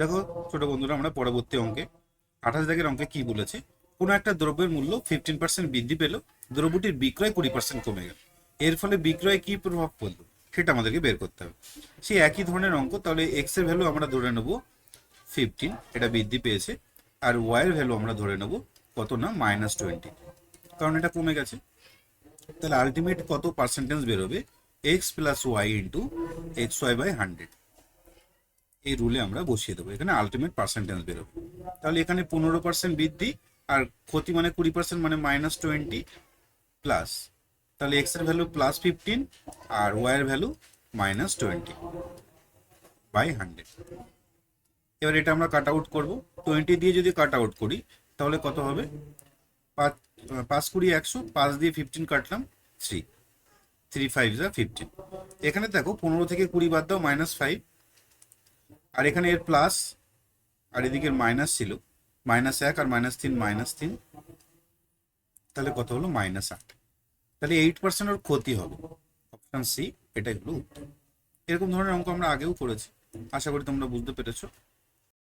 দেখো ছোট বন্ধুরা, আমরা পরবর্তী অঙ্কে, আঠাশ দাগের অঙ্কে কি বলেছে? কোনো একটা দ্রব্যের মূল্য ফিফটিন পার্সেন্ট বৃদ্ধি পেল, দ্রব্যটির বিক্রয় কুড়ি পার্সেন্ট কমে গেল। এর ফলে বিক্রয়ে কি প্রভাব পড়ল? সেটা আমাদেরকে বের করতে হবে। সেই একই ধরনের অঙ্ক, তাহলে এক্সের ভ্যালু আমরা ধরে নেব ফিফটিন এটা বৃদ্ধি পেয়েছে, আর ওয়াই এর ভ্যালু আমরা ধরে নেব কত না মাইনাস টোয়েন্টি কারণ এটা কমে গেছে। তাহলে আলটিমেট কত পার্সেন্টেজ বেরোবে? X plus Y into X Y by hundred এই রুলে আমরা বসিয়ে দেবো। এখানে আলটিমেট পার্সেন্টেজ বেরোবে। তাহলে এখানে পনেরো পার্সেন্ট বৃদ্ধি আর ক্ষতি মানে কুড়ি পার্সেন্ট মানে মাইনাস টোয়েন্টি প্লাস তাহলে এক্সের ভ্যালু প্লাস ফিফটিন আর ওয়াই এর value minus twenty by hundred এবার এটা আমরা কাট আউট করব। টোয়েন্টি দিয়ে যদি কাট আউট করি, তাহলে কত হবে? পাঁচ পাঁচ কুড়ি একশো, পাঁচ দিয়ে ফিফটিন কাটলাম থ্রি থ্রি ফাইভ যা ফিফটিন এখানে দেখো পনেরো থেকে কুড়ি বাদ দাও মাইনাস ফাইভ আর এখানে এর প্লাস আর এদিকে মাইনাস ছিল। মাইনাস এক আর মাইনাস তিন মাইনাস তিন। তাহলে কত হলো? মাইনাস আট। তাহলে এইট পার্সেন্ট ওর ক্ষতি হবে। অপশান সি এটাই হলো উত্তর। এরকম ধরনের অঙ্ক আমরা আগেও করেছি। আশা করি তোমরা বুঝতে পেরেছ।